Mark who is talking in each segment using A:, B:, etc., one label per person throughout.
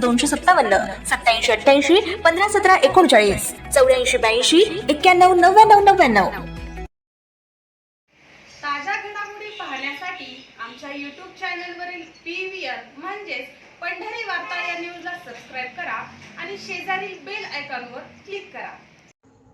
A: दोनशे सत्तावन्न सत्याऐंशी अठ्ठ्याऐंशी पंधरा सतरा एकोणचाळीस चौऱ्याऐंशी ब्याऐंशी एक्क्याण्णव नव्याण्णव नव्याण्णव.
B: ताज्या घडामोडी पाहण्यासाठी आमच्या यूट्यूब चॅनलवरील पी व्ही आर म्हणजेच पंढरी वार्ता या न्यूजला सबस्क्राईब करा आणि शेजारील बेल आयकॉनवर क्लिक करा.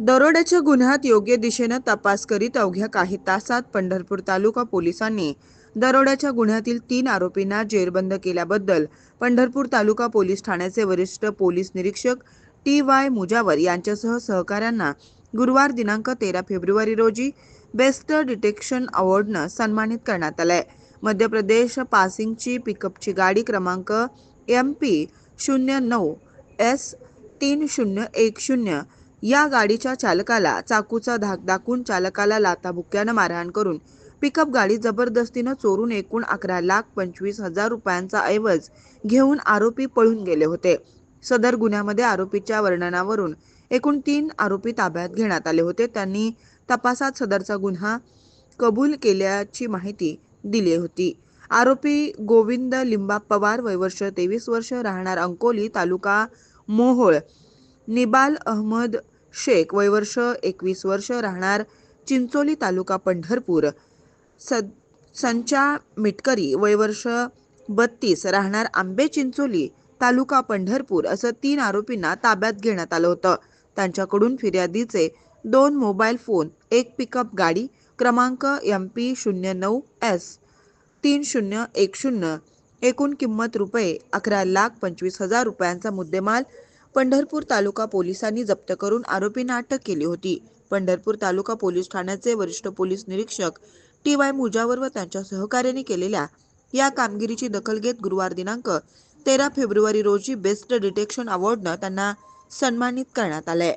C: दरोड्याच्या गुन्ह्यात योग्य दिशेनं तपास करीत अवघ्या काही तासात पंढरपूर तालुका पोलिसांनी दरोड्याच्या गुन्ह्यातील तीन आरोपींना जेरबंद केल्याबद्दल पंढरपूर तालुका पोलीस ठाण्याचे वरिष्ठ पोलीस निरीक्षक टी वाय मुजावर यांच्यासह सहकाऱ्यांना गुरुवार दिनांक तेरा फेब्रुवारी रोजी बेस्ट डिटेक्शन अवॉर्डनं सन्मानित करण्यात आलंय. मध्य प्रदेश पासिंगची पिकअपची गाडी क्रमांक एम पी शून्य नऊ एस तीन शून्य एक शून्य या गाडीच्या चालकाला चाकूचा धाक दाखवून चालकाला लाताबुक्क्यानं मारहाण करून पिकअप गाडी जबरदस्तीनं चोरून एकूण अकरा लाख पंचवीस हजार रुपयांचा ऐवज घेऊन आरोपी पळून गेले होते. सदर गुन्ह्यामध्ये आरोपीच्या वर्णनावरून एकूण तीन आरोपी ताब्यात घेण्यात आले होते. त्यांनी तपासात सदरचा गुन्हा कबूल केल्याची माहिती दिली होती. आरोपी गोविंद लिंबा पवार वयवर्ष तेवीस वर्ष राहणार अंकोली तालुका मोहोळ निबाल अहमद शेख वयवर्ष एकवीस वर्ष राहणार चिंचोली तालुका पंढरपूर. सद संचा मिटकरी वयवर्ष बत्तीस राहणार आंबे चिंचोली तालुका पंढरपूर असं तीन आरोपींना ताब्यात घेण्यात आलं होतं. त्यांच्याकडून फिर्यादीचे दोन मोबाईल फोन एक पिकअप गाडी क्रमांक एम पी शून्य नऊ एस तीन शून्य एक शून्य एकूण किंमत रुपये अकरा लाख पंचवीस हजार रुपयांचा मुद्देमाल पंढरपूर तालुका पोलिसांनी जप्त करून आरोपींना अटक केली होती. पंढरपूर तालुका पोलीस ठाण्याचे वरिष्ठ पोलीस निरीक्षक टी वाय मुजावर व त्यांच्या सहकार्याने केलेल्या या कामगिरीची दखल घेत गुरुवार दिनांक तेरा फेब्रुवारी रोजी बेस्ट डिटेक्शन अवॉर्डनं त्यांना सन्मानित करण्यात आलंय.